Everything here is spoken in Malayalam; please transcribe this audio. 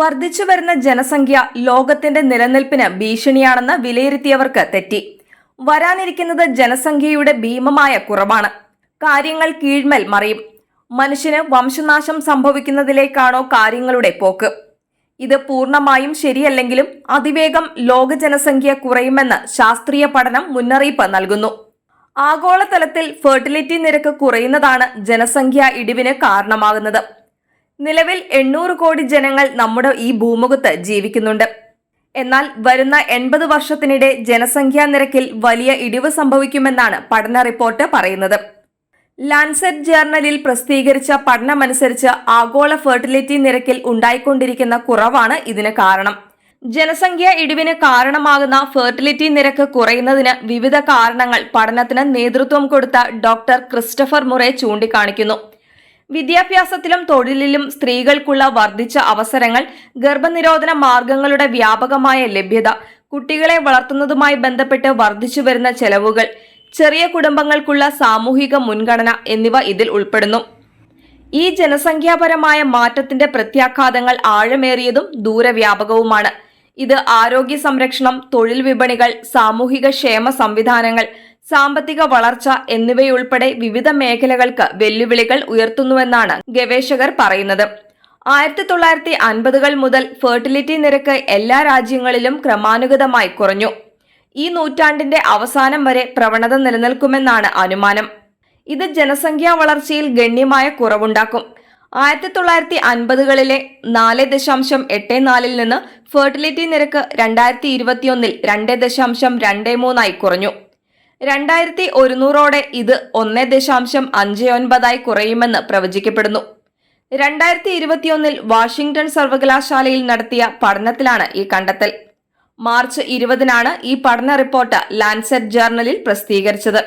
വർദ്ധിച്ചു വരുന്ന ജനസംഖ്യ ലോകത്തിന്റെ നിലനിൽപ്പിന് ഭീഷണിയാണെന്ന് വിലയിരുത്തിയവർക്ക് തെറ്റി. വരാനിരിക്കുന്നത് ജനസംഖ്യയുടെ ഭീമമായ കുറവാണ്. കാര്യങ്ങൾ കീഴ്മേൽ മറിയും. മനുഷ്യന് വംശനാശം സംഭവിക്കുന്നതിലേക്കാണോ കാര്യങ്ങളുടെ പോക്ക്. ഇത് പൂർണമായും ശരിയല്ലെങ്കിലും അതിവേഗം ലോക ജനസംഖ്യ കുറയുമെന്ന് ശാസ്ത്രീയ പഠനം മുന്നറിയിപ്പ് നൽകുന്നു. ആഗോളതലത്തിൽ ഫെർട്ടിലിറ്റി നിരക്ക് കുറയുന്നതാണ് ജനസംഖ്യ ഇടിവിന് കാരണമാകുന്നത്. നിലവിൽ എണ്ണൂറ് കോടി ജനങ്ങൾ നമ്മുടെ ഈ ഭൂമുഖത്ത് ജീവിക്കുന്നുണ്ട്. എന്നാൽ വരുന്ന എൺപത് വർഷത്തിനിടെ ജനസംഖ്യാ നിരക്കിൽ വലിയ ഇടിവ് സംഭവിക്കുമെന്നാണ് പഠന റിപ്പോർട്ട് പറയുന്നത്. ലാൻസെറ്റ് ജേർണലിൽ പ്രസിദ്ധീകരിച്ച പഠനമനുസരിച്ച് ആഗോള ഫെർട്ടിലിറ്റി നിരക്കിൽ ഉണ്ടായിക്കൊണ്ടിരിക്കുന്ന കുറവാണ് ഇതിന് കാരണം. ജനസംഖ്യ ഇടിവിന് കാരണമാകുന്ന ഫെർട്ടിലിറ്റി നിരക്ക് കുറയുന്നതിന് വിവിധ കാരണങ്ങൾ പഠനത്തിന് നേതൃത്വം കൊടുത്ത ഡോക്ടർ ക്രിസ്റ്റഫർ മുറെ ചൂണ്ടിക്കാണിക്കുന്നു. വിദ്യാഭ്യാസത്തിലും തൊഴിലിലും സ്ത്രീകൾക്കുള്ള വർദ്ധിച്ച അവസരങ്ങൾ ഗർഭനിരോധന മാർഗങ്ങളുടെ വ്യാപകമായ ലഭ്യത കുട്ടികളെ വളർത്തുന്നതുമായി ബന്ധപ്പെട്ട് വർദ്ധിച്ചു വരുന്ന ചെലവുകൾ ചെറിയ കുടുംബങ്ങൾക്കുള്ള സാമൂഹിക മുൻഗണന എന്നിവ ഇതിൽ ഉൾപ്പെടുന്നു. ഈ ജനസംഖ്യാപരമായ മാറ്റത്തിന്റെ പ്രത്യാഘാതങ്ങൾ ആഴമേറിയതും ദൂരവ്യാപകവുമാണ്. ഇത് ആരോഗ്യ സംരക്ഷണം തൊഴിൽ വിപണികൾ സാമൂഹിക ക്ഷേമ സംവിധാനങ്ങൾ സാമ്പത്തിക വളർച്ച എന്നിവയുൾപ്പെടെ വിവിധ മേഖലകൾക്ക് വെല്ലുവിളികൾ ഉയർത്തുന്നുവെന്നാണ് ഗവേഷകർ പറയുന്നത്. ആയിരത്തി തൊള്ളായിരത്തി അൻപതുകൾ മുതൽ ഫെർട്ടിലിറ്റി നിരക്ക് എല്ലാ രാജ്യങ്ങളിലും ക്രമാനുഗതമായി കുറഞ്ഞു. ഈ നൂറ്റാണ്ടിന്റെ അവസാനം വരെ പ്രവണത നിലനിൽക്കുമെന്നാണ് അനുമാനം. ഇത് ജനസംഖ്യാ വളർച്ചയിൽ ഗണ്യമായ കുറവുണ്ടാക്കും. ആയിരത്തി തൊള്ളായിരത്തി അൻപതുകളിലെ നാല് ദശാംശം എട്ട് നാലിൽ നിന്ന് ഫെർട്ടിലിറ്റി നിരക്ക് രണ്ടായിരത്തി ഇരുപത്തിയൊന്നിൽ രണ്ട് ദശാംശം രണ്ട് മൂന്നായി കുറഞ്ഞു. രണ്ടായിരത്തി ഒരുന്നൂറോടെ ഇത് ഒന്ന് ദശാംശം അഞ്ച് ഒൻപതായി കുറയുമെന്ന് പ്രവചിക്കപ്പെടുന്നു. രണ്ടായിരത്തി ഇരുപത്തിയൊന്നിൽ വാഷിംഗ്ടൺ സർവകലാശാലയിൽ നടത്തിയ പഠനത്തിലാണ് ഈ കണ്ടെത്തൽ. മാർച്ച് ഇരുപതിനാണ് ഈ പഠന റിപ്പോർട്ട് ലാൻസെറ്റ് ജേർണലിൽ പ്രസിദ്ധീകരിച്ചത്.